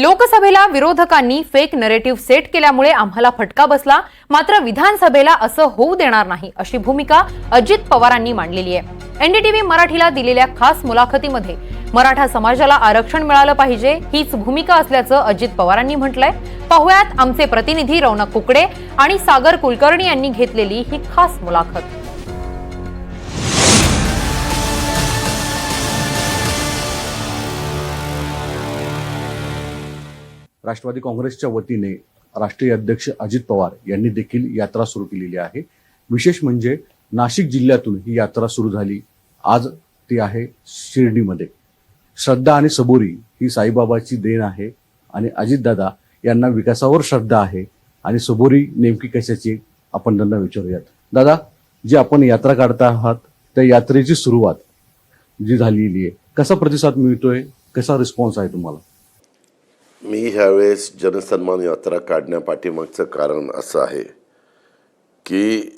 लोकसभेला विरोधकांनी fake narrative set केल्यामुळे आम्हाला फटका बसला. मात्र विधानसभेला असं होऊ देणार नाही अशी भूमिका अजित पवारांनी मांडलेली आहे. एनडीटीव्ही मराठीला दिलेल्या खास मुलाखतीमध्ये मराठा समाजाला आरक्षण मिळालं पाहिजे हीच भूमिका असल्याचं अजित पवारांनी म्हटलंय. पाहुयात आमचे प्रतिनिधी रौनक कुकडे आणि सागर कुलकर्णी यांनी घेतलेली ही खास मुलाखत. राष्ट्रवादी काँग्रेसच्या वतीने राष्ट्रीय अध्यक्ष अजित पवार यांनी देखील यात्रा सुरू केलेली आहे. विशेष म्हणजे नाशिक जिल्ह्यातून ही यात्रा सुरू झाली. आज ती आहे शिर्डीमध्ये. श्रद्धा आणि सबुरी ही साईबाबाची देण आहे आणि अजितदादा यांना विकासावर श्रद्धा आहे आणि सबुरी नेमकी कशाची आपण त्यांना विचारूयात. दादा जी आपण यात्रा काढता आहात त्या यात्रेची सुरुवात जी झालेली आहे कसा प्रतिसाद मिळतोय? कसा रिस्पॉन्स आहे तुम्हाला? मी ह्यावेळेस जनसन्मान यात्रा काढण्यापाठीमागचं कारण असं आहे की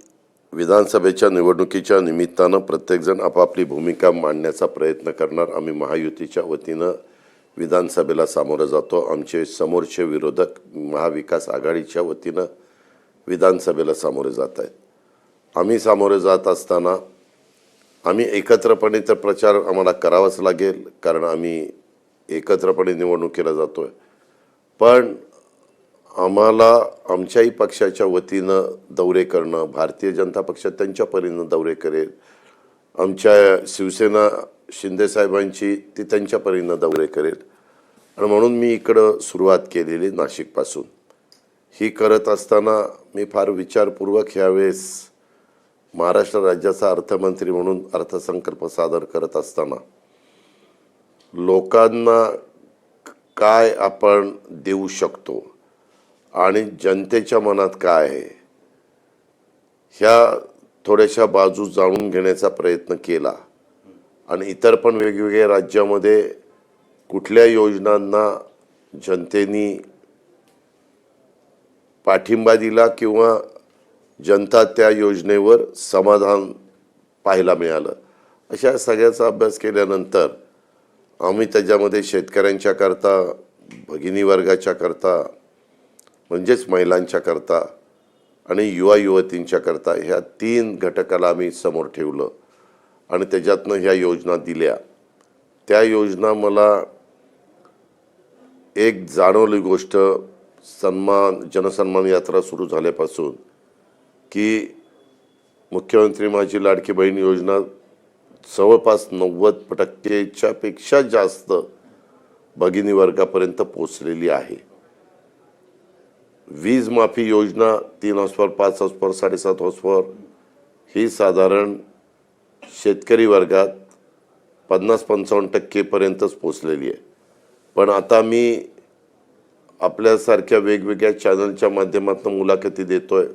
विधानसभेच्या निवडणुकीच्या निमित्तानं प्रत्येकजण आपापली भूमिका मांडण्याचा प्रयत्न करणार. आम्ही महायुतीच्या वतीनं विधानसभेला सामोरं जातो. आमचे समोरचे विरोधक महाविकास आघाडीच्या वतीनं विधानसभेला सामोरे जात आहेत. आम्ही सामोरे जात असताना आम्ही एकत्रपणे तर प्रचार आम्हाला करावाच लागेल कारण आम्ही एकत्रपणे निवडणुकीला जातो आहे पण आम्हाला आमच्याही पक्षाच्या वतीनं दौरे करणं भारतीय जनता पक्ष त्यांच्या परीनं दौरे करेल. आमच्या शिवसेना शिंदेसाहेबांची ती त्यांच्या परीनं दौरे करेल. आणि म्हणून मी इकडं सुरुवात केलेली नाशिकपासून. ही करत असताना मी फार विचारपूर्वक ह्यावेळेस महाराष्ट्र राज्याचा अर्थमंत्री म्हणून अर्थसंकल्प सादर करत असताना लोकांना काय आपण देऊ शकतो? आणि जनतेच्या मनात काय आहे? ह्या थोड्याशा बाजू जाणून घेण्याचा प्रयत्न केला. आणि इतर पण वेगवेगळ्या राज्यामध्ये कुठल्या योजनांना जनतेनी पाठिंबा दिला किंवा जनता त्या योजनेवर समाधान पाहायला मिळालं? अशा सगळ्याचा अभ्यास केल्यानंतर आम्ही त्याच्यामध्ये शेतकऱ्यांच्या करता भगिनी वर्गाच्या करता म्हणजेच महिलांच्या करता आणि युवा युवतींच्या करता ह्या तीन घटकाला आम्ही समोर ठेवलं आणि त्याच्यातनं ह्या योजना दिल्या. त्या योजना मला एक जाणवली गोष्ट सन्मान जनसन्मान यात्रा सुरू झाल्यापासून की मुख्यमंत्री माझी लाडकी बहीण योजना जवळपास नव्वद टक्केच्या पेक्षा जास्त भगिनी वर्गापर्यंत पोचलेली आहे. वीज माफी योजना तीन हॉस्पर पाच हॉस्पर साडेसात हॉस्पर ही साधारण शेतकरी वर्गात पन्नास पंचावन्न टक्केपर्यंतच पोचलेली आहे. पण आता मी आपल्यासारख्या वेगवेगळ्या चॅनलच्या माध्यमातून मुलाखती देतोय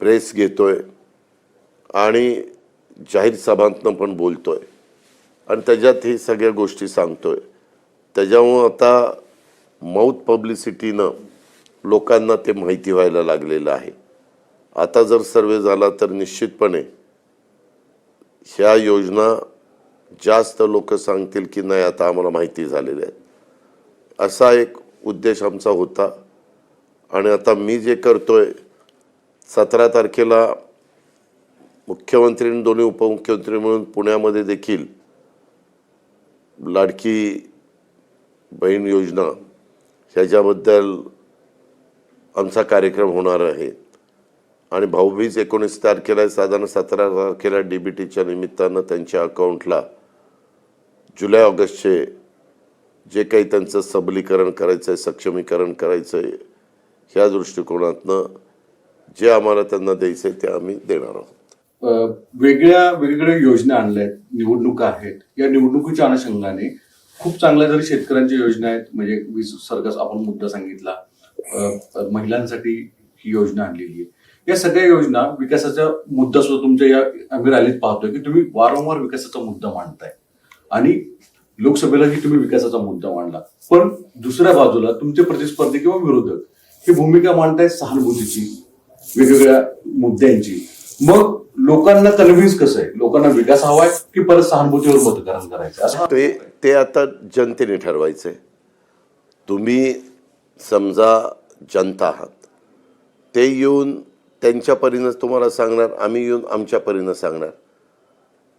प्रेस घेतोय आणि जाहीर सभांतनं पण बोलतो आहे आणि त्याच्यात हे सगळ्या गोष्टी सांगतो आहे त्याच्यामुळं आता माऊथ पब्लिसिटीनं लोकांना ते माहिती व्हायला लागलेलं आहे. आता जर सर्वे झाला तर निश्चितपणे ह्या योजना जास्त लोक सांगतील की नाही आता आम्हाला माहिती झालेल्या आहेत असा एक उद्देश आमचा होता. आणि आता मी जे करतोय सतरा तारखेला मुख्यमंत्री आणि दोन्ही उपमुख्यमंत्री म्हणून पुण्यामध्ये देखील लाडकी बहीण योजना ह्याच्याबद्दल आमचा कार्यक्रम होणार आहे. आणि भाऊबीज एकोणीस तारखेला आहे साधारण सतरा तारखेला डी बी टीच्या निमित्तानं त्यांच्या अकाउंटला जुलै ऑगस्टचे जे काही त्यांचं सबलीकरण करायचं आहे सक्षमीकरण करायचं आहे ह्या दृष्टिकोनातनं जे आम्हाला त्यांना द्यायचं आहे ते आम्ही देणार आहोत. वेगळ्या वेगवेगळ्या योजना आणल्या आहेत निवडणुका आहेत. या निवडणुकीच्या अनुषंगाने खूप चांगल्या जरी शेतकऱ्यांच्या योजना आहेत म्हणजे वीज सरकार आपण मुद्दा सांगितला महिलांसाठी ही योजना आणलेली आहे. या सगळ्या योजना विकासाचा मुद्दा सुद्धा तुमच्या या आम्ही रॅलीत पाहतोय की तुम्ही वारंवार विकासाचा मुद्दा मांडताय. आणि लोकसभेलाही तुम्ही विकासाचा मुद्दा मांडला. पण दुसऱ्या बाजूला तुमचे प्रतिस्पर्धी किंवा विरोधक ही भूमिका मांडतायत सहानुभूतीची वेगवेगळ्या मुद्द्यांची. मग लोकांना कन्व्हिन्स कसं आहे? लोकांना विकास हवाय की परत सहानुभूतीवर मतदान करायचं? असं ते ते आता जनतेने ठरवायचंय. तुम्ही समजा जनता आहात. ते येऊन त्यांच्या परीनं तुम्हाला सांगणार आम्ही येऊन आमच्या परीनं सांगणार.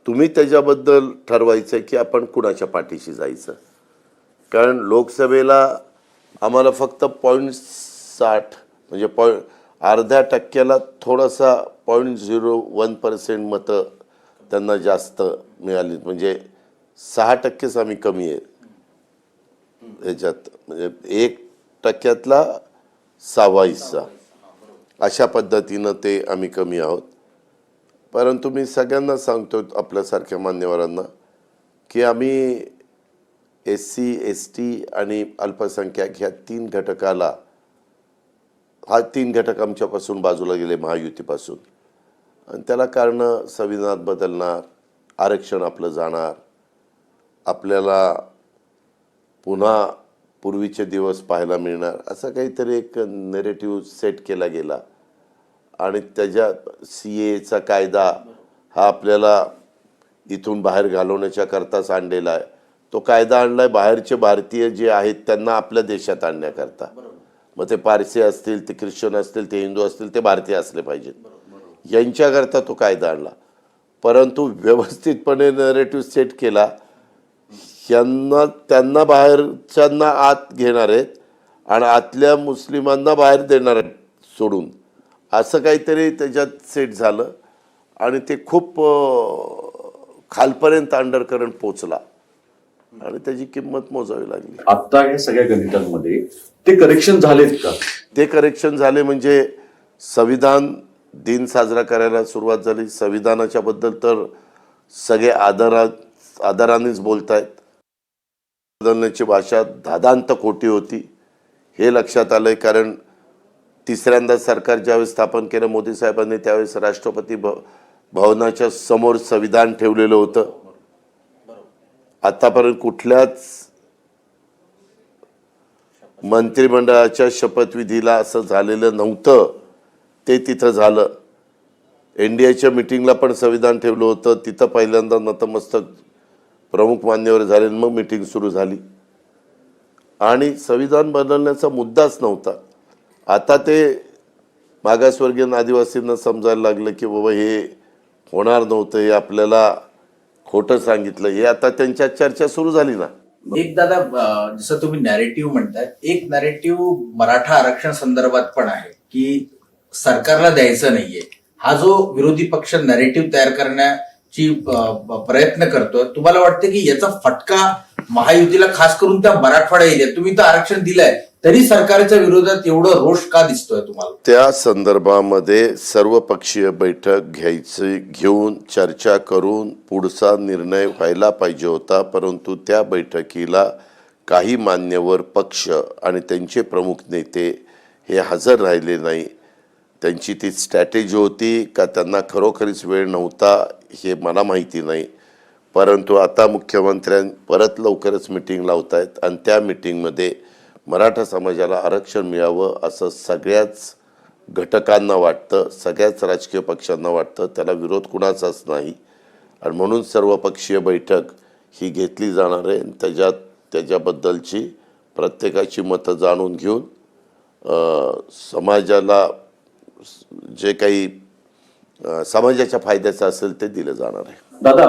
तुम्ही त्याच्याबद्दल ठरवायचं की आपण कुणाच्या पाठीशी जायचं? कारण लोकसभेला आम्हाला फक्त पॉईंट साठ म्हणजे पॉईंट अर्ध्या टक्क्याला थोडासा पॉईंट झिरो वन पर्सेंट मतं त्यांना जास्त मिळाली. म्हणजे सहा टक्केच आम्ही कमी आहे. ह्याच्यात म्हणजे एक टक्क्यातला सहावा हिस्सा अशा पद्धतीनं ते आम्ही कमी आहोत. परंतु मी सगळ्यांना सांगतो आपल्यासारख्या मान्यवरांना की आम्ही एस सी एस टी आणि अल्पसंख्याक ह्या तीन घटकाला हा तीन घटक आमच्यापासून बाजूला गेले महायुतीपासून. आणि त्याला कारणं संविधानात बदलणार आरक्षण आपलं जाणार. आपल्याला पुन्हा पूर्वीचे दिवस पाहायला मिळणार. असा काहीतरी एक नेरेटिव्ह सेट केला गेला. आणि त्याच्या सी एचा कायदा हा आपल्याला इथून बाहेर घालवण्याच्या करताच आणलेला आहे. तो कायदा आणलाय बाहेरचे भारतीय जे आहेत त्यांना आपल्या देशात आणण्याकरता. मग ते पारसी असतील ते ख्रिश्चन असतील ते हिंदू असतील ते भारतीय असले पाहिजेत. यांच्याकरता तो कायदा आणला. परंतु व्यवस्थितपणे नरेटिव्ह सेट केला. यांना त्यांना बाहेरच्यांना आत घेणार आहेत आणि आतल्या मुस्लिमांना बाहेर देणार आहेत सोडून. असं काहीतरी त्याच्यात सेट झालं. आणि ते खूप खालपर्यंत अंडरकरंट पोचला आणि त्याची किंमत मोजावी लागली. आता या सगळ्या गणितांमध्ये ते करेक्शन झालेत का? ते करेक्शन झाले म्हणजे संविधान दिन साजरा करायला सुरुवात झाली. संविधानाच्या बद्दल तर सगळे आदरा आदरानेच बोलतायत. बदलण्याची भाषा दादांत खोटी होती. हे लक्षात आलंय कारण तिसऱ्यांदा सरकार ज्यावेळेस स्थापन केलं मोदी साहेबांनी त्यावेळेस राष्ट्रपती भ भवनाच्या समोर संविधान ठेवलेलं होतं. आतापर्यंत कुठल्याच मंत्रिमंडळाच्या शपथविधीला असं झालेलं नव्हतं. ते तिथं झालं. एन डी एच्या मिटिंगला पण संविधान ठेवलं होतं. तिथं पहिल्यांदा नतमस्तक प्रमुख मान्यवर झाले आणि मग मिटिंग सुरू झाली. आणि संविधान बदलण्याचा मुद्दाच नव्हता. आता ते मागासवर्गीय आदिवासींना समजायला लागलं की बाबा हे होणार नव्हतं हे आपल्याला खोटं सांगितलं हे आता त्यांच्यात चर्चा सुरू झाली ना. एक दादा जसं तुम्ही नॅरेटिव्ह म्हणताय एक नॅरेटिव्ह मराठा आरक्षण संदर्भात पण आहे की सरकारला द्यायचं नाहीये. हा जो विरोधी पक्ष नॅरेटिव्ह तयार करण्याची प्रयत्न करतोय तुम्हाला वाटतं की याचा फटका महायुतीला खास करून त्या मराठवाड्या एरियात तुम्ही तर आरक्षण दिलंय तरी सरकारच्या विरोधात एवढं रोष का दिसतोय तुम्हाला? त्या संदर्भामध्ये सर्वपक्षीय बैठक घ्यायची घेऊन चर्चा करून पुढचा निर्णय व्हायला पाहिजे होता परंतु त्या बैठकीला काही मान्यवर पक्ष आणि त्यांचे प्रमुख नेते हे हजर राहिले नाही. त्यांची ती स्ट्रॅटेजी होती का त्यांना खरोखरीच वेळ नव्हता हे मला माहिती नाही. परंतु आता मुख्यमंत्र्यां परत लवकरच मिटिंग लावत आहेत आणि त्या मिटिंगमध्ये मराठा समाजाला आरक्षण मिळावं असं सगळ्याच घटकांना वाटतं सगळ्याच राजकीय पक्षांना वाटतं. त्याला विरोध कुणाचाच नाही. आणि म्हणून सर्वपक्षीय बैठक ही घेतली जाणार आहे. आणि त्याच्यात त्याच्याबद्दलची प्रत्येकाची मतं जाणून घेऊन समाजाला जे काही समाजाच्या फायद्याचं असेल ते दिलं जाणार आहे. दादा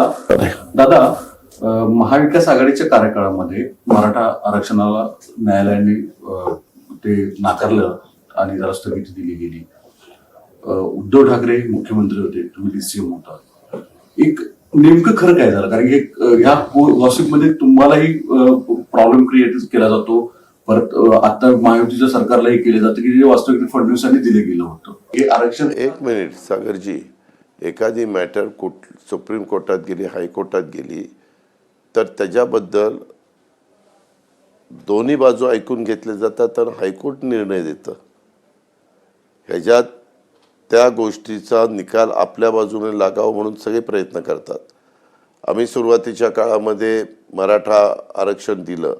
दादा अं, महाविकास आघाडीच्या कार्यकाळामध्ये मराठा आरक्षणाला न्यायालयाने ते नाकारलं आणि त्याला स्थगिती दिली गेली. उद्धव ठाकरे मुख्यमंत्री होते तुम्ही सीएम होता. एक नेमकं खरं काय झालं? कारण की ह्या गॉसिपमध्ये तुम्हालाही प्रॉब्लेम क्रिएट केला जातो. परत आता महायुतीच्या सरकारलाही केले जातं की जे वास्तविक फडणवीसांनी दिले गेलं होतं. हे आरक्षण एक मिनिट सागरजी. एखादी मॅटर कुठ सुप्रीम कोर्टात गेली हायकोर्टात गेली तर त्याच्याबद्दल दोन्ही बाजू ऐकून घेतल्या जातात तर हायकोर्ट निर्णय देतं. ह्याच्यात त्या गोष्टीचा निकाल आपल्या बाजूने लागावा म्हणून सगळे प्रयत्न करतात. आम्ही सुरुवातीच्या काळामध्ये मराठा आरक्षण दिलं.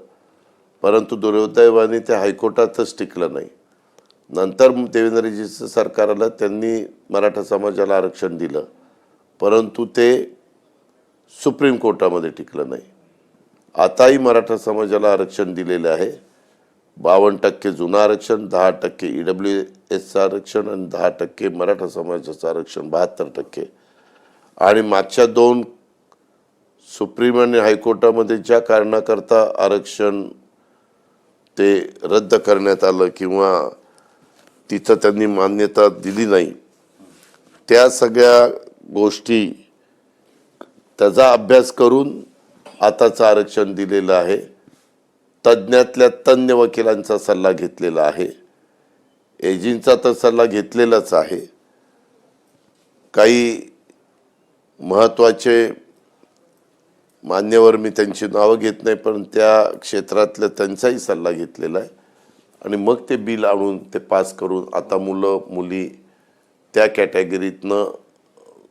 परंतु दुर्दैवाने ते हायकोर्टातच टिकलं नाही. नंतर देवेंद्रजीचं सरकार आलं त्यांनी मराठा समाजाला आरक्षण दिलं. परंतु ते सुप्रीम कोर्टामध्ये टिकलं नाही. आताही मराठा समाजाला आरक्षण दिलेलं आहे. बावन्न टक्के जुनं आरक्षण दहा टक्के ई डब्ल्यू एसचं आरक्षण आणि दहा टक्के मराठा समाजाचं आरक्षण बहात्तर टक्के. आणि मागच्या दोन सुप्रीम आणि हायकोर्टामध्ये ज्या कारणाकरता आरक्षण ते रद्द करण्यात आलं किंवा तिथं त्यांनी मान्यता दिली नाही त्या सगळ्या गोष्टी त्याचा अभ्यास करून आताचं आरक्षण दिलेलं आहे. तज्ज्ञातल्या तज्ज्ञ वकिलांचा सल्ला घेतलेला आहे. एजींचा तर सल्ला घेतलेलाच आहे. काही महत्त्वाचे मान्यवर मी त्यांची नावं घेत नाही पण त्या क्षेत्रातल्या त्यांचाही सल्ला घेतलेला आहे. आणि मग ते बिल आणून ते पास करून आता मुलं मुली त्या कॅटेगरीतनं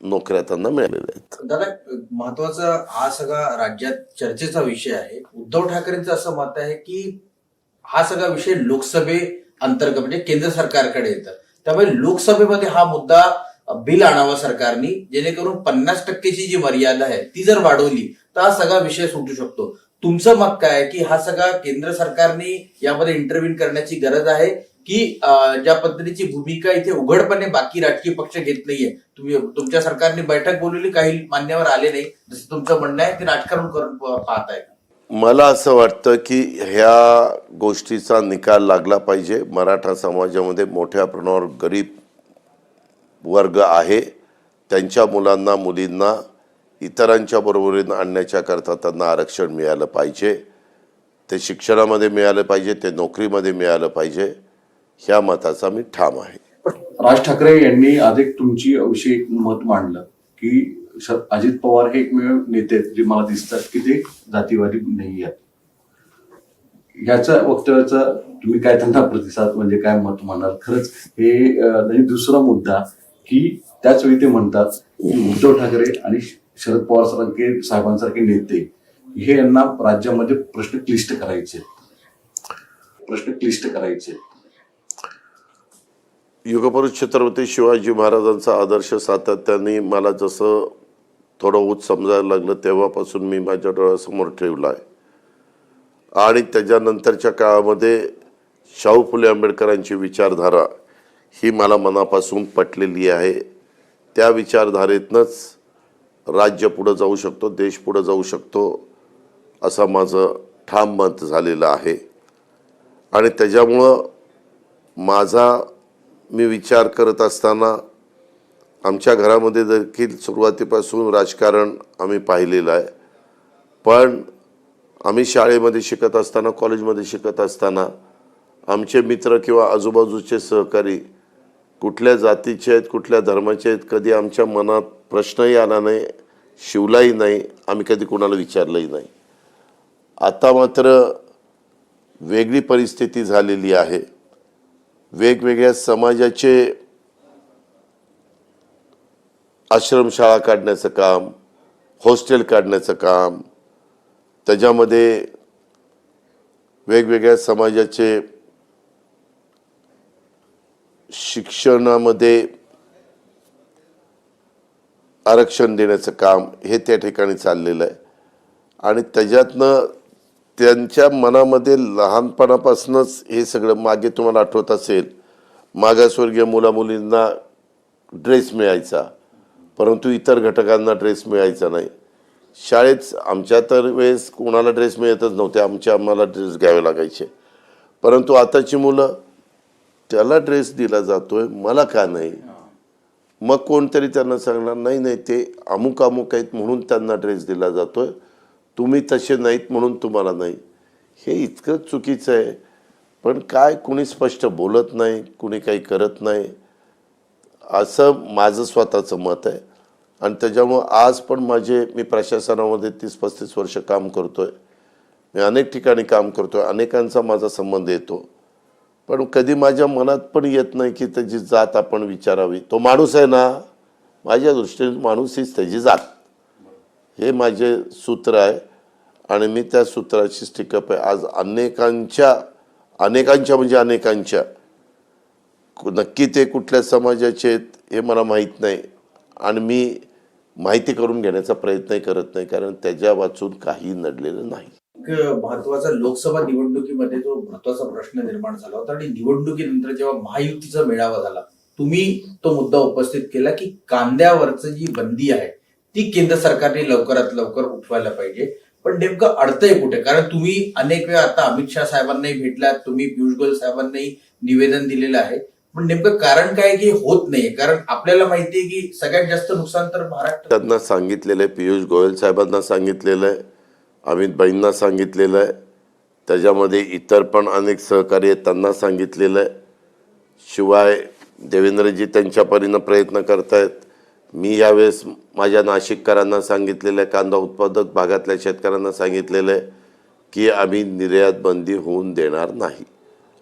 नोकऱ्या त्यांना मिळालेल्या आहेत. दादा महत्त्वाचा हा सगळा राज्यात चर्चेचा विषय आहे. उद्धव ठाकरेंचं असं मत आहे की हा सगळा विषय लोकसभे अंतर्गत म्हणजे केंद्र सरकारकडे येतं. त्यामुळे लोकसभेमध्ये हा मुद्दा बिल आणावा सरकारनी जेणेकरून पन्नास टक्केची जी मर्यादा आहे ती जर वाढवली तर हा सगळा विषय सुटू शकतो. तुमचं मत काय आहे की हा सगळा केंद्र सरकारने यामध्ये इंटरव्ह्यू करण्याची गरज आहे? की ज्या पद्धतीची भूमिका इथे उघडपणे बाकी राजकीय पक्ष घेत नाहीये. तुम्ही तुमच्या सरकारने बैठक बोलवली काही मान्यवर आले नाही. जसं तुमचं म्हणणं आहे ते राजकारण करून पाहत पाहताय. मला असं वाटतं की ह्या गोष्टीचा निकाल लागला पाहिजे. मराठा समाजामध्ये मोठ्या प्रमाणावर गरीब वर्ग आहे. त्यांच्या मुलांना मुलींना इतरांच्या बरोबरीनं आणण्याच्या करता त्यांना आरक्षण मिळालं पाहिजे. ते शिक्षणामध्ये मिळालं पाहिजे ते नोकरीमध्ये मिळालं पाहिजे. ह्या मताचा मी ठाम आहे. राज ठाकरे यांनी अधिक तुमची विषयी एक मत मांडलं की अजित पवार हे एकमेव नेते आहेत जे मला दिसतात की ते जातीवादी नाही आहेत. ह्याचं वक्तव्याचा तुम्ही काय त्यांना प्रतिसाद म्हणजे काय मत म्हणाल खरंच हे दुसरा मुद्दा की त्याच वेळी ते म्हणतात की उद्धव ठाकरे आणि शरद पवार सारखे साहेबांसारखे नेते हे यांना राज्यामध्ये प्रश्न क्लिष्ट करायचे प्रश्न क्लिष्ट करायचे युगपुरुष छत्रपती शिवाजी महाराजांचा आदर्श सातत्याने मला जसं थोडं उच समजायला लागलं तेव्हापासून मी माझ्या डोळ्यासमोर ठेवला आहे. आणि त्याच्यानंतरच्या काळामध्ये शाहू फुले आंबेडकरांची विचारधारा ही मला मनापासून पटलेली आहे. त्या विचारधारेतनंच राज्य पुढं जाऊ शकतो देश पुढं जाऊ शकतो असं माझं ठाम मत झालेलं आहे. आणि त्याच्यामुळं माझा मी विचार करत असताना आमच्या घरामध्ये देखील सुरुवातीपासून राजकारण आम्ही पाहिलेलं आहे. पण आम्ही शाळेमध्ये शिकत असताना कॉलेजमध्ये शिकत असताना आमचे मित्र किंवा आजूबाजूचे सहकारी कुठल्या जातीचे आहेत कुठल्या धर्माचे आहेत कधी आमच्या मनात प्रश्नही आला नाही शिवलाही नाही आम्ही कधी कोणाला विचारलंही नाही. आता मात्र वेगळी परिस्थिती झालेली आहे. वेगवेगळ्या समाजाचे आश्रमशाळा काढण्याचं काम हॉस्टेल काढण्याचं काम त्याच्यामध्ये वेगवेगळ्या समाजाचे शिक्षणामध्ये आरक्षण देण्याचं काम हे त्या ठिकाणी चाललेलं आहे. आणि त्याच्यातनं त्यांच्या मनामध्ये लहानपणापासूनच हे सगळं मागे तुम्हाला आठवत असेल. मागासवर्गीय मुलामुलींना ड्रेस मिळायचा परंतु इतर घटकांना ड्रेस मिळायचा नाही. शाळेत आमच्या तर वेळेस कोणाला ड्रेस मिळतच नव्हते आमच्या आम्हाला ड्रेस घ्यावे लागायचे. परंतु आताची मुलं त्याला ड्रेस दिला जातोय मला का नाही? मग कोणतरी त्यांना सांगणार नाही नाही ते अमुक अमुक आहेत म्हणून त्यांना ड्रेस दिला जातोय. तुम्ही तसे नाहीत म्हणून तुम्हाला नाही. हे इतकं चुकीचं आहे. पण काय कुणी स्पष्ट बोलत नाही कुणी काही करत नाही. असं माझं स्वतःचं मत आहे. आणि त्याच्यामुळं आज पण माझे मी प्रशासनामध्ये तीस पस्तीस वर्ष काम करतो आहे मी अनेक ठिकाणी काम करतो आहे अनेकांचा माझा संबंध येतो. पण कधी माझ्या मनात पण येत नाही की त्याची जात आपण विचारावी. तो माणूस आहे ना माझ्या दृष्टीने माणूस हीच त्याची जात. हे माझे सूत्र आहे. आणि मी त्या सूत्राची स्टिकअप आहे. आज अनेकांच्या अनेकांच्या म्हणजे अनेकांच्या. नक्की ते कुठल्या समाजाचे आहेत हे मला माहीत नाही. आणि मी माहिती करून घेण्याचा प्रयत्नही करत नाही कारण त्याच्या वाचून काही नडलेलं नाही. महत्त्वाचा लोकसभा निवडणुकीमध्ये जो महत्त्वाचा प्रश्न निर्माण झाला होता आणि निवडणुकीनंतर जेव्हा महायुतीचा मेळावा झाला तुम्ही तो मुद्दा उपस्थित केला की कांद्यावरचं जी बंदी आहे ती केंद्र सरकारने लवकरात लवकर उठवायला पाहिजे. पण नेमकं अडतंय कुठे? कारण तुम्ही अनेक वेळा आता अमित शहा साहेबांनाही भेटलात तुम्ही पियुष गोयल साहेबांनाही निवेदन दिलेलं आहे. पण नेमकं कारण काय की होत नाही कारण आपल्याला माहितीये की सगळ्यात जास्त नुकसान तर महाराष्ट्र त्यांना सांगितलेलं आहे पियुष गोयल साहेबांना सांगितलेलं आहे अमित भाईंना सांगितलेलं आहे. त्याच्यामध्ये इतर पण अनेक सहकार्य आहेत त्यांना सांगितलेलं आहे. शिवाय देवेंद्रजी त्यांच्या परीनं प्रयत्न करतायत. मी यावेळेस माझ्या नाशिककरांना सांगितलेलं आहे कांदा उत्पादक भागातल्या शेतकऱ्यांना सांगितलेलं आहे की आम्ही निर्यात बंदी होऊन देणार नाही.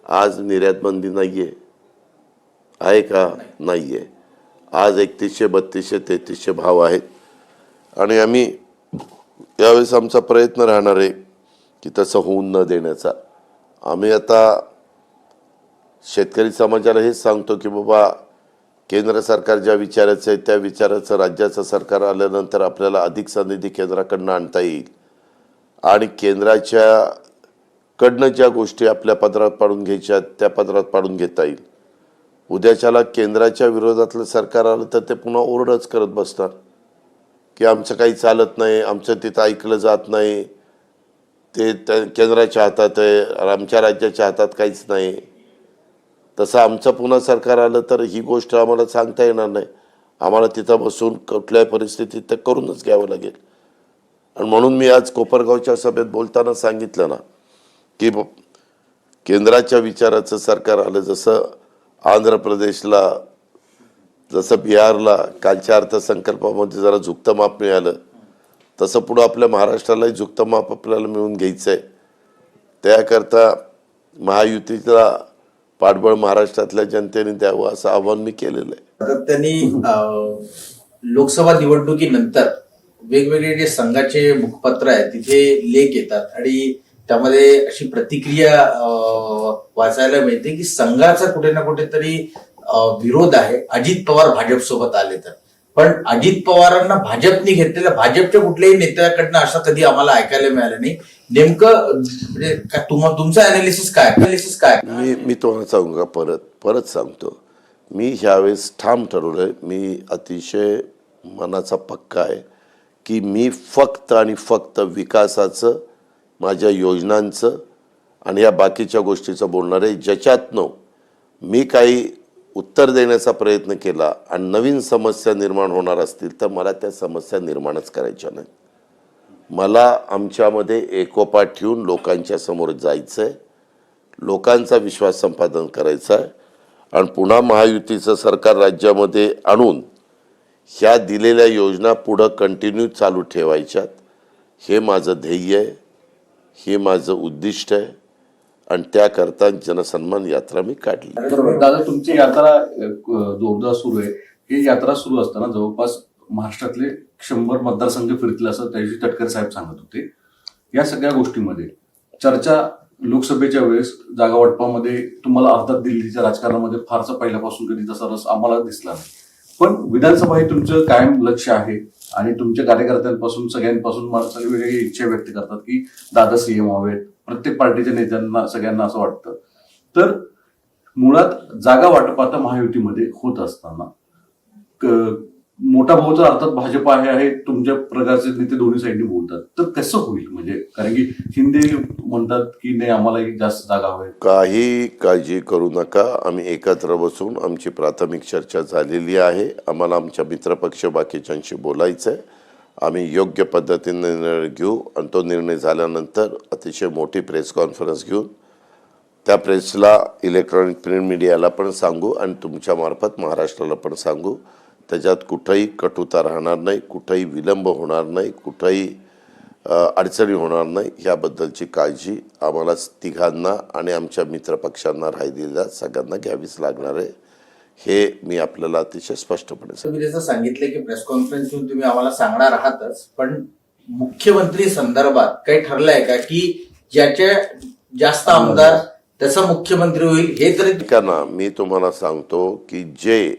आज निर्यात बंदी नाही आहे आहे का? नाही आहे आज एकतीसशे बत्तीसशे तेहतीसशे भाव आहेत. आणि आम्ही यावेळेस आमचा प्रयत्न राहणार आहे की तसं होऊन न देण्याचा. आम्ही आता शेतकरी समाजाला हेच सांगतो की बाबा केंद्र सरकार ज्या विचाराचं आहे त्या विचाराचं राज्याचं सरकार आल्यानंतर आपल्याला अधिकचा निधी केंद्राकडनं आणता येईल. आणि केंद्राच्या कडनं ज्या गोष्टी आपल्या पदरात पाडून घ्यायच्या त्या पदरात पाडून घेता येईल. उद्याच्याला केंद्राच्या विरोधातलं सरकार आलं तर ते पुन्हा ओरडच करत बसतात. की आमचं काही चालत नाही आमचं तिथं ऐकलं जात नाही. ते त्या केंद्राच्या हातात आहे आमच्या राज्याच्या हातात काहीच नाही. तसं आमचं पुन्हा सरकार आलं तर ही गोष्ट आम्हाला सांगता येणार नाही. आम्हाला तिथं बसून कुठल्याही परिस्थितीत तर करूनच घ्यावं लागेल. आणि म्हणून मी आज कोपरगावच्या सभेत बोलताना सांगितलं ना की ब- केंद्राच्या विचाराचं सरकार आलं जसं आंध्र प्रदेशला जसं बिहारला कालच्या अर्थसंकल्पामध्ये जरा झुकतं माप मिळालं तसं पुढं आपल्या महाराष्ट्रालाही झुकतं माप आपल्याला मिळून घ्यायचं आहे त्याकरता महायुतीला पाठबळ महाराष्ट्रातल्या जनतेने द्यावं असं आव्हान मी केलेलं आहे. सातत्याने त्यांनी लोकसभा निवडणुकीनंतर वेगवेगळे जे संघाचे मुखपत्र आहेत तिथे लेख येतात आणि त्यामध्ये अशी प्रतिक्रिया वाचायला मिळते की संघाचा कुठे ना कुठेतरी विरोध आहे. अजित पवार भाजप सोबत आले तर. पण अजित पवारांना भाजपने घेतलेल्या भाजपच्या कुठल्याही नेत्याकडनं असं कधी आम्हाला ऐकायला मिळालं नाही. नेमकं म्हणजे का- तुम- तुमचं अनालिसिस काय? अनालिसिस काय? मी मी तुम्हाला सांगू का? परत परत सांगतो. मी ह्यावेळेस ठाम ठरवलं मी अतिशय मनाचा पक्का आहे की मी फक्त आणि फक्त विकासाचं माझ्या योजनांचं आणि या बाकीच्या गोष्टीचं बोलणार आहे. ज्याच्यातनं मी काही उत्तर देण्याचा प्रयत्न केला आणि नवीन समस्या निर्माण होणार असतील तर मला त्या समस्या निर्माणच करायच्या नाहीत. मला आमच्यामध्ये एकोपा ठेवून लोकांच्या समोर जायचं आहे लोकांचा विश्वास संपादन करायचा आहे. आणि पुन्हा महायुतीचं सरकार राज्यामध्ये आणून ह्या दिलेल्या योजना पुढं कंटिन्यू चालू ठेवायच्यात. हे माझं ध्येय आहे. हे माझं उद्दिष्ट आहे. आणि त्याकरता जनसन्मान यात्रा मी काढली. तर दादा तुमची यात्रा जोरदार सुरू आहे. ही यात्रा सुरू असताना जवळपास महाराष्ट्रातले शंभर मतदारसंघ फिरतील असं त्यादिवशी तटकरे साहेब सांगत होते. या सगळ्या गोष्टीमध्ये चर्चा लोकसभेच्या वेळेस जागा वाटपामध्ये तुम्हाला अर्थात दिल्लीच्या राजकारणामध्ये फारसा पहिल्यापासून कधी तसा रस आम्हाला दिसला नाही. पण विधानसभा हे तुमचं कायम लक्ष आहे आणि तुमच्या कार्यकर्त्यांपासून सगळ्यांपासून मला सगळी वेगळी इच्छा व्यक्त करतात की दादा सीएम व्हावेत प्रत्येक पार्टीच्या नेत्यांना सगळ्यांना असं वाटतं. तर मुळात जागा वाटप आता महायुतीमध्ये होत असताना क- मोठा भाऊ तर अर्थात भाजप आहे आहे तुमच्या प्रकारचे नेते दोन्ही साईडनी बोलतात. तर कसं होईल? म्हणजे कारण की शिंदे म्हणतात की नाही आम्हाला जास्त जागा हवे काही काळजी करू नका. आम्ही एकत्र बसून आमची प्राथमिक चर्चा झालेली आहे. आम्हाला आमच्या मित्रपक्ष बाकीच्यांशी बोलायचं आहे आम्ही योग्य पद्धतीने निर्णय घेऊ आणि तो निर्णय झाल्यानंतर अतिशय मोठी प्रेस कॉन्फरन्स घेऊन त्या प्रेसला इलेक्ट्रॉनिक प्रिंट मीडियाला पण सांगू आणि तुमच्यामार्फत महाराष्ट्राला पण सांगू. त्याच्यात कुठंही कटुता राहणार नाही कुठंही विलंब होणार नाही कुठंही अडचणी होणार नाही ह्याबद्दलची काळजी आम्हाला तिघांना आणि आमच्या मित्रपक्षांना राहिलेल्या सगळ्यांना घ्यावीच लागणार आहे हे मी आपल्याला अतिशय स्पष्टपणे. तुम्ही जसं सांगितलं की प्रेस कॉन्फरन्स तुम्ही आम्हाला सांगणार आहातच पण मुख्यमंत्री संदर्भात काही ठरलंय का की ज्याचे जास्त आमदार त्याचा मुख्यमंत्री होईल हे तरी मी तुम्हाला सांगतो की जे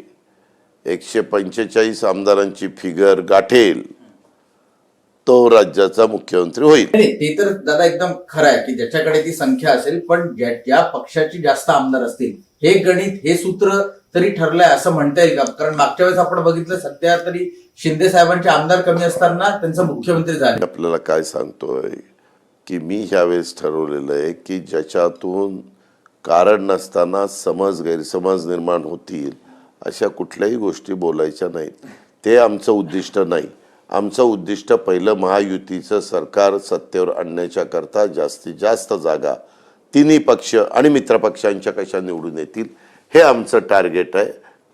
एकशे पंचेचाळीस आमदारांची फिगर गाठेल तो राज्याचा मुख्यमंत्री होईल. नाही ते तर दादा एकदम खरं आहे की ज्याच्याकडे ती संख्या असेल पण ज्या ज्या पक्षाची जास्त आमदार असतील हे गणित हे सूत्र तरी ठरलंय असं म्हणता येईल का? कारण मागच्या वेळेस आपण बघितलं सध्या तरी शिंदे साहेबांचे आमदार कमी असताना त्यांचं मुख्यमंत्री झाले. आपल्याला काय सांगतोय की मी ह्यावेळेस ठरवलेलं आहे की ज्याच्यातून कारण नसताना समज गैरसमज निर्माण होतील अशा कुठल्याही गोष्टी बोलायच्या नाहीत. ते आमचं उद्दिष्ट नाही. आमचं उद्दिष्ट पहिलं महायुतीचं सरकार सत्तेवर आणण्याच्या करता जास्तीत जास्त जागा तिन्ही पक्ष आणि मित्रपक्षांच्या कशा निवडून येतील हे आमचं टार्गेट आहे.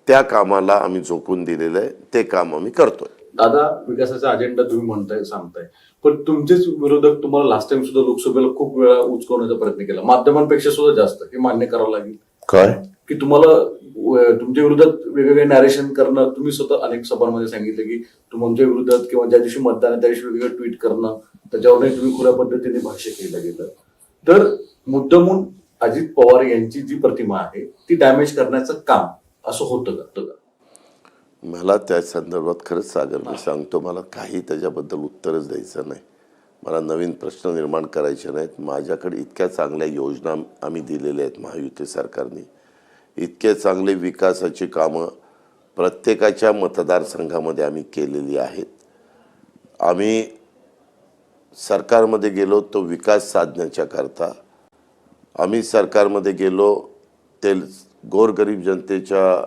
त्या कामाला आम्ही झोकून दिलेलं आहे. ते काम आम्ही करतोय. दादा विकासाचा अजेंडा तुम्ही म्हणताय सांगताय. पण तुमचेच विरोधक तुम्हाला लास्ट टाइम सुद्धा लोकसभेला खूप वेळा उचकवण्याचा प्रयत्न केला. माध्यमांपेक्षा सुद्धा जास्त हे मान्य करावं लागेल. काय की तुम्हाला तुमच्या विरोधात वेगवेगळे नॅरेशन करणं तुम्ही स्वतः अनेक सभांमध्ये सांगितलं की तुमच्या विरोधात किंवा ज्या दिवशी मतदान आहे त्या दिवशी वेगवेगळं ट्विट करणं त्याच्यावरही तुम्ही खुल्या पद्धतीने भाष्य केलं गेलं. तर मुद्दामून अजित पवार यांची जी प्रतिमा आहे ती डॅमेज करण्याचं काम असं होतं का? मला त्या संदर्भात खरंच सागर मी सांगतो मला काही त्याच्याबद्दल उत्तरच द्यायचं नाही. मला नवीन प्रश्न निर्माण करायचे नाहीत. माझ्याकडे इतक्या चांगल्या योजना आम्ही दिलेल्या आहेत महायुती सरकारने. इतके चांगले विकासाची कामं प्रत्येकाच्या मतदारसंघामध्ये आम्ही केलेली आहेत. आम्ही सरकारमध्ये गेलो तो विकास साधण्याच्या करता. आम्ही सरकारमध्ये गेलो ते गोरगरीब जनतेच्या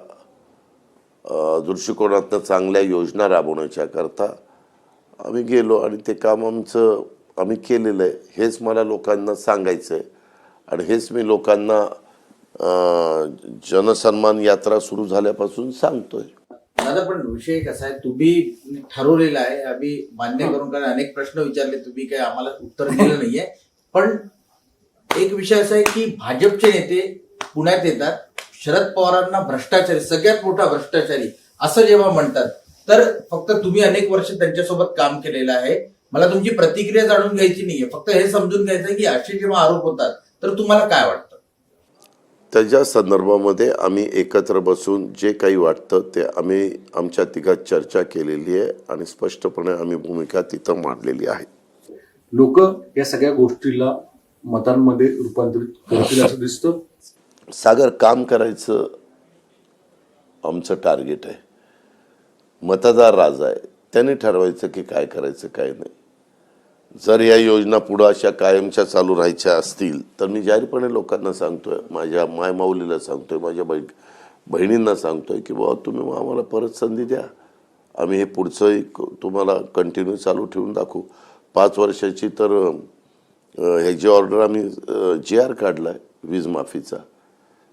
दृष्टिकोनातनं चांगल्या योजना राबवण्याच्या करता. आम्ही गेलो आणि ते काम आमचं आम्ही केलेलं आहे हेच मला लोकांना सांगायचं आहे आणि हेच मी लोकांना जनसन्मान यात्रा सुरू झाल्यापासून सांगतोय. दादा पण विषय कसा आहे? तुम्ही ठरवलेला आहे. आम्ही मान्य करून कारण अनेक प्रश्न विचारले. तुम्ही काही आम्हाला उत्तर दिलं नाहीये. पण एक विषय असा आहे की भाजपचे नेते पुण्यात येतात. शरद पवारांना भ्रष्टाचारी सगळ्यात मोठा भ्रष्टाचारी असं जेव्हा म्हणतात तर फक्त तुम्ही अनेक वर्ष त्यांच्यासोबत काम केलेलं आहे. मला तुमची प्रतिक्रिया जाणून घ्यायची नाहीये. फक्त हे समजून घ्यायचं की असे जेव्हा आरोप होतात तर तुम्हाला काय वाटतं? त्याच्या संदर्भामध्ये आम्ही एकत्र बसून जे काही वाटतं ते आम्ही आमच्या तिघात चर्चा केलेली आहे आणि स्पष्टपणे आम्ही भूमिका तिथं मांडलेली आहे. लोक या सगळ्या गोष्टीला मतांमध्ये रूपांतरित करतील असं दिसतं? सागर काम करायचं आमचं टार्गेट आहे. मतदार राजा आहे. त्याने ठरवायचं की काय करायचं काय नाही. जर या योजना पुढं अशा कायमच्या चालू राहायच्या असतील तर मी जाहीरपणे लोकांना सांगतोय माझ्या मायमाऊलीला सांगतोय माझ्या बै बहिणींना सांगतोय की बाबा तुम्ही मग आम्हाला परत संधी द्या. आम्ही हे पुढचंही तुम्हाला कंटिन्यू चालू ठेवून दाखवू. पाच वर्षाची तर ह्याची ऑर्डर आम्ही जी आर काढला आहे वीज माफीचा.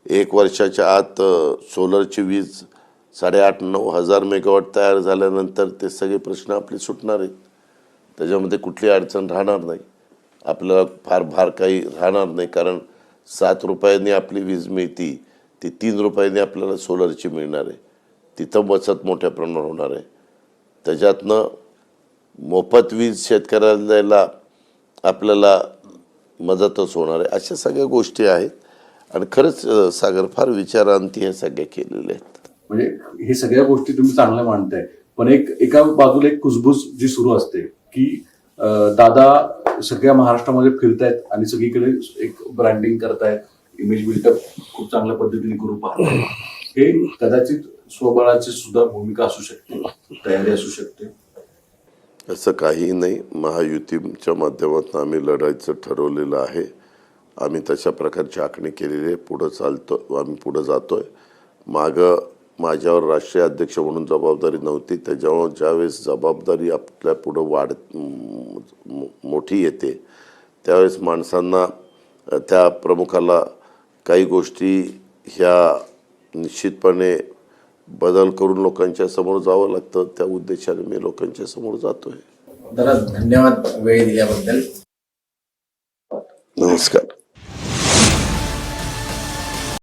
एक वर्षाच्या आत सोलरची वीज साडेआठ नऊ हजार मेगावॉट तयार झाल्यानंतर ते सगळे प्रश्न आपले सुटणार आहेत. त्याच्यामध्ये कुठली अडचण राहणार नाही. आपल्याला फार भार काही राहणार नाही कारण सात रुपयांनी आपली वीज मिळती ती तीन रुपयांनी आपल्याला सोलरची मिळणार आहे. तिथं बचत मोठ्या प्रमाणावर होणार आहे. त्याच्यातनं मोफत वीज शेतकऱ्याला द्यायला आपल्याला मदतच होणार आहे. अशा सगळ्या गोष्टी आहेत. आणि खरंच सागर फार विचारांती ह्या सगळ्या केलेल्या आहेत. म्हणजे हे सगळ्या गोष्टी तुम्ही चांगल्या मांडताय. पण एक एका बाजूला एक कुसबुस जी सुरू असते की दादा सगळ्या महाराष्ट्रामध्ये फिरतायत आणि सगळीकडे एक ब्रँडिंग करतायत इमेज बिल्डअप खूप चांगल्या पद्धतीने करू पाहतायत. हे कदाचित स्वबळाची सुद्धा भूमिका असू शकते तयारी असू शकते. असं काहीही नाही. महायुतीच्या माध्यमातून आम्ही लढायचं ठरवलेलं आहे. आम्ही तशा प्रकारची आखणी केलेली आहे. पुढं चालतो आम्ही पुढं जातोय. मागं माझ्यावर राष्ट्रीय अध्यक्ष म्हणून जबाबदारी नव्हती. त्याच्यामुळे ज्यावेळेस जबाबदारी आपल्या पुढं वाढ मोठी येते त्यावेळेस माणसांना त्या प्रमुखाला काही गोष्टी ह्या निश्चितपणे बदल करून लोकांच्या समोर जावं लागतं. त्या उद्देशाने मी लोकांच्या समोर जातोय. धन्यवाद वेळ दिल्याबद्दल. नमस्कार.